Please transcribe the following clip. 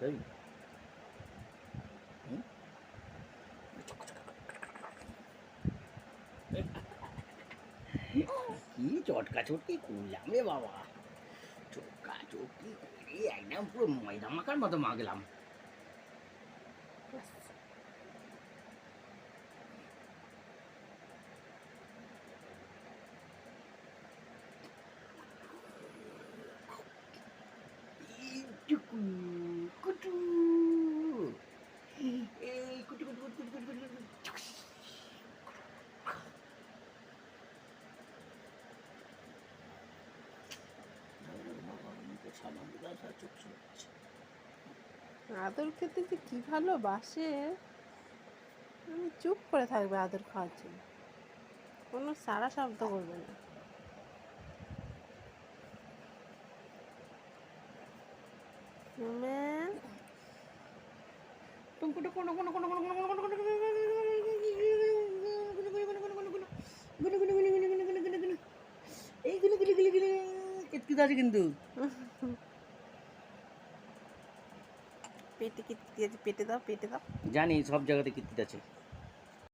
খাবি হুম? কি চটকা চটকি করলাম রে বাবা? চটকা চটকি করে একদম পুরো ময়দা মাখার মতো মাগলাম আদর খেতে যে কি ভালোবাসে আমি চুপ করে থাকবে আদর খাওয়ার জন্য কোনো সারা শব্দ করবে না ম্যা, কিন্তু পেটে আছে পেটে দাও পেটে দাও। জানি সব জায়গাতে কীর্তিত আছে।